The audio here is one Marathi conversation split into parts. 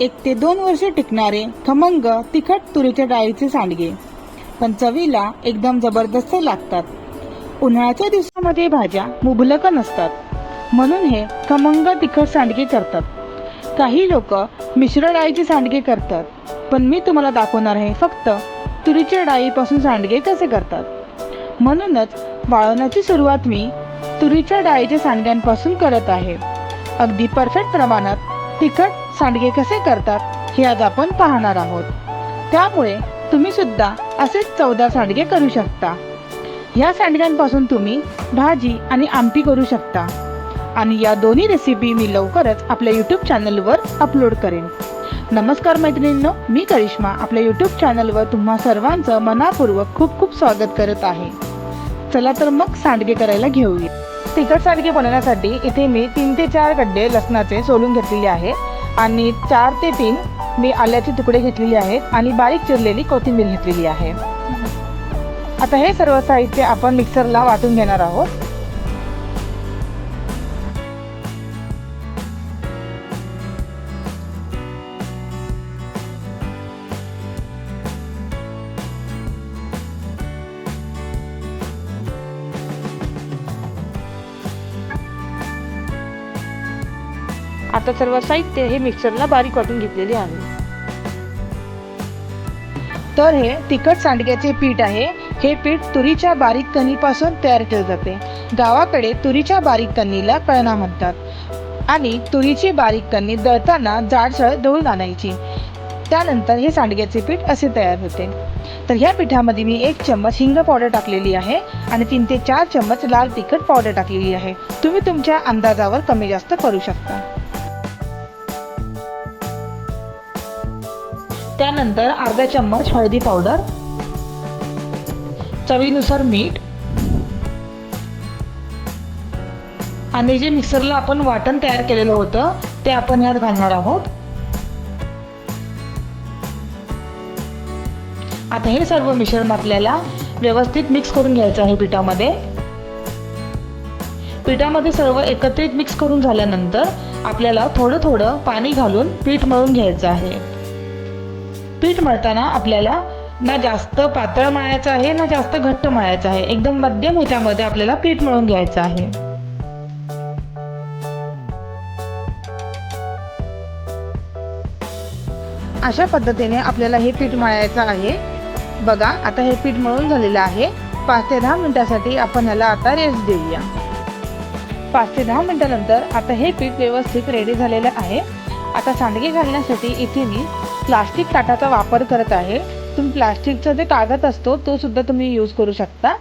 एक ते दोन वर्ष टिकणारे खमंग तिखट तुरीच्या डाळीचे सांडगे. पण चवीला एकदम जबरदस्त लागतात. उन्हाळ्याच्या दिवसामध्ये भाज्या मुबलक नसतात. म्हणून हे खमंग तिखट सांडगे करतात. काही लोक मिश्र डाळीचे सांडगे करतात. पण मी तुम्हाला दाखवणार आहे फक्त तुरीच्या डाळीपासून सांडगे कसे करतात. म्हणूनच वाळवण्याची सुरुवात मी तुरीच्या डाळीच्या सांडग्यांपासून करत आहे. अगदी परफेक्ट प्रमाणात तिखट सांडगे कसे करतात हे आज आपण पाहणार आहोत. त्यामुळे तुम्ही सुद्धा असेच चौदा सांडगे करू शकता. या सांडग्यांपासून तुम्ही भाजी आणि आमटी करू शकता. आणि या दोन्ही रेसिपी मी लवकरच आपल्या यूट्यूब चॅनलवर अपलोड करेन. नमस्कार मैत्रिणींनो मी करिश्मा आपल्या यूट्यूब चॅनलवर तुम्हा सर्वांचं मनापूर्वक खूप खूप स्वागत करत आहे. चला तर मग सांडगे करायला घेऊया. तिखट सांडगे बनवण्यासाठी इथे मी तीन ते चार गड्डे लसणाचे सोलून घेतलेले आहे. आणि चार ते तीन मी आल्याचे तुकडे घेतलेले आहेत आणि बारीक चिरलेली कोथिंबीर घेतलेली आहे. आता हे सर्व साहित्य आपण मिक्सरला वाटून घेणार आहोत. आता सर्व साहित्य हे मिक्सरला बारीक वाटून घेतलेले आहे. तर हे तिखट सांडग्याचे पीठ आहे. हे पीठ तुरीच्या बारीक कणीपासून तयार केले जाते. गावाकडे तुरीच्या बारीक कणीला कळणा म्हणतात. आणि तुरीची बारीक कणी दळताना जाडसळ दळून आणायची. त्यानंतर हे सांडग्याचे पीठ असे तयार होते. तर ह्या पिठामध्ये मी एक चम्मच हिंग पावडर टाकलेली आहे आणि तीन ते चार चम्मच लाल तिखट पावडर टाकलेली आहे. तुम्ही तुमच्या अंदाजावर कमी जास्त करू शकता. त्यानंतर अर्धा चम्मच हळदी पावडर चवीनुसार मीठ आणि जे मिक्सरला आपण वाटण तयार केलेलं होतं ते आपण यात घालणार आहोत. आता हे सर्व मिश्रण आपल्याला व्यवस्थित मिक्स करून घ्यायचं आहे पिठामध्ये. पिठामध्ये सर्व एकत्रित मिक्स करून झाल्यानंतर आपल्याला थोडं थोडं पाणी घालून पीठ मळून घ्यायचं आहे. पीठ मळताना आपल्याला ना जास्त पातळ मळायचं आहे ना जास्त घट्ट मळायचं आहे. एकदम मध्यम ह्याच्यामध्ये आपल्याला पीठ मळून घ्यायचं आहे. अशा पद्धतीने आपल्याला हे पीठ मळायचं आहे. बघा आता हे पीठ मळून झालेलं आहे. पाच ते दहा मिनिटासाठी आपण ह्याला आता रेस्ट देऊया. पाच ते दहा मिनिटानंतर आता हे पीठ व्यवस्थित रेडी झालेलं आहे. आता सांडगे घालण्यासाठी इथे मी प्लास्टिक ताटाचा वापर करत आहे. तुम्ही प्लास्टिकचा जे कागद असतो तो सुद्धा तुम्ही यूज करू शकता.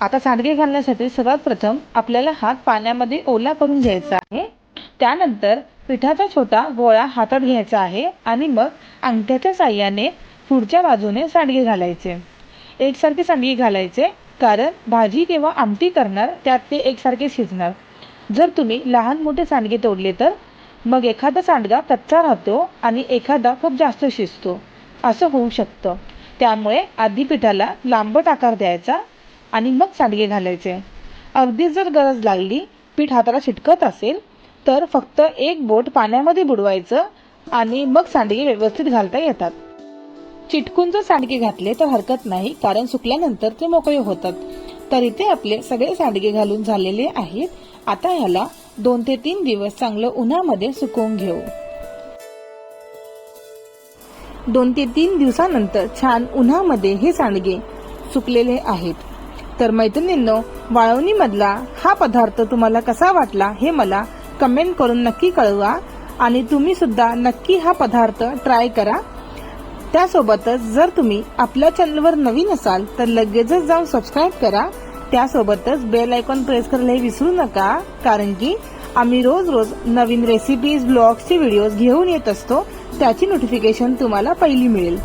आता सांडगे घालण्यासाठी सर्वात प्रथम आपल्याला हात पाण्यामध्ये ओला करून घ्यायचा आहे. त्यानंतर पिठाचा छोटा गोळा हातात घ्यायचा आहे आणि मग अंगठ्याच्या साह्याने पुढच्या बाजूने सांडगे घालायचे. एकसारखे सांडगे घालायचे कारण भाजी किंवा आमटी करणार त्यात ते एकसारखे शिजणार. जर तुम्ही लहान मोठे सांडगे तोडले तर मग एखादा सांडगा कच्चा राहतो आणि एखादा खूप जास्त शिजतो. असं होऊ शकतं. त्यामुळे आधी पिठाला लांबट आकार द्यायचा आणि मग सांडगे घालायचे. अगदी जर गरज लागली पीठ हाताला चिटकत असेल तर फक्त एक बोट पाण्यामध्ये बुडवायचं आणि मग सांडगे व्यवस्थित घालता येतात. चिटकून जर सांडगे घातले तर हरकत नाही कारण सुकल्यानंतर ते मोकळे होतात. तर इथे आपले सगळे सांडगे घालून झालेले आहेत. आता ह्याला दोन ते तीन दिवस चांगलं उन्हामध्ये सुकवून घेऊ. दोन ते तीन दिवसानंतर छान उन्हामध्ये हे सांडगे सुकलेले आहेत. तर मैत्रिणींनो वाळवणीमधला हा पदार्थ तुम्हाला कसा वाटला हे मला कमेंट करून नक्की कळवा आणि तुम्ही सुद्धा नक्की हा पदार्थ ट्राय करा. त्यासोबतच जर तुम्ही आपल्या चॅनलवर नवीन असाल तर लगेचच जाऊन सबस्क्राईब करा त्यासोबतच बेल आयकॉन प्रेस करायला विसरू नका कारण की आम्ही रोज रोज नवीन रेसिपीज ब्लॉग्सचे व्हिडिओज घेऊन येत असतो. त्याची नोटिफिकेशन तुम्हाला पहिली मिळेल.